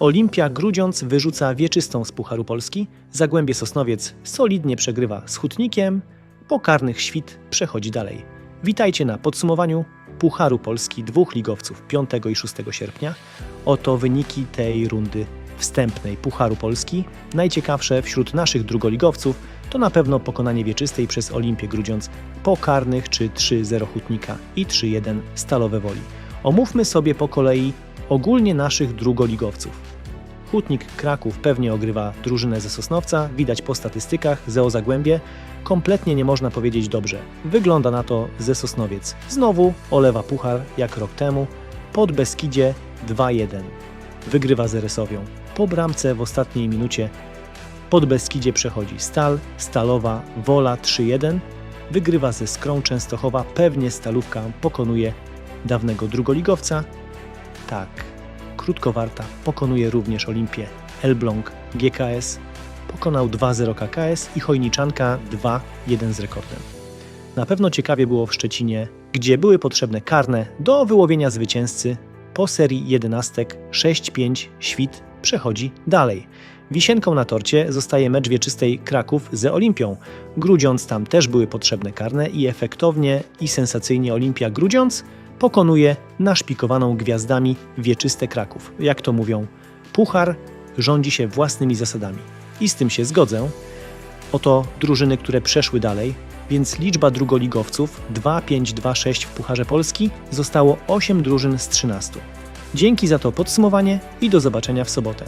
Olimpia Grudziądz wyrzuca wieczystą z Pucharu Polski, Zagłębie Sosnowiec solidnie przegrywa z Hutnikiem, po karnych świt przechodzi dalej. Witajcie na podsumowaniu Pucharu Polski dwóch ligowców 5 i 6 sierpnia. Oto wyniki tej rundy wstępnej Pucharu Polski. Najciekawsze wśród naszych drugoligowców to na pewno pokonanie wieczystej przez Olimpię Grudziądz po karnych czy 3-0 Hutnika i 3-1 Stalowe Woli. Omówmy sobie po kolei ogólnie naszych drugoligowców. Hutnik Kraków pewnie ogrywa drużynę ze Sosnowca, widać po statystykach, Zeo Zagłębie. Kompletnie nie można powiedzieć dobrze. Wygląda na to ze Sosnowiec. Znowu olewa puchar jak rok temu. Pod Beskidzie 2-1. Wygrywa z Eresowią. Po bramce w ostatniej minucie pod Beskidzie przechodzi Stal, Stalowa, Wola 3-1. Wygrywa ze Skrą Częstochowa. Pewnie Stalówka pokonuje dawnego drugoligowca. Tak, Krótkowarta pokonuje również Olimpię. Elbląg GKS pokonał 2-0 KKS i Chojniczanka 2-1 z rekordem. Na pewno ciekawie było w Szczecinie, gdzie były potrzebne karne do wyłowienia zwycięzcy. Po serii jedenastek 6-5 Świt przechodzi dalej. Wisienką na torcie zostaje mecz wieczystej Kraków ze Olimpią. Grudziądz tam też były potrzebne karne i efektownie i sensacyjnie Olimpia Grudziądz pokonuje naszpikowaną gwiazdami wieczyste Kraków. Jak to mówią, puchar rządzi się własnymi zasadami. I z tym się zgodzę. Oto drużyny, które przeszły dalej, więc liczba drugoligowców 2-5-2-6 w Pucharze Polski zostało 8 drużyn z 13. Dzięki za to podsumowanie i do zobaczenia w sobotę.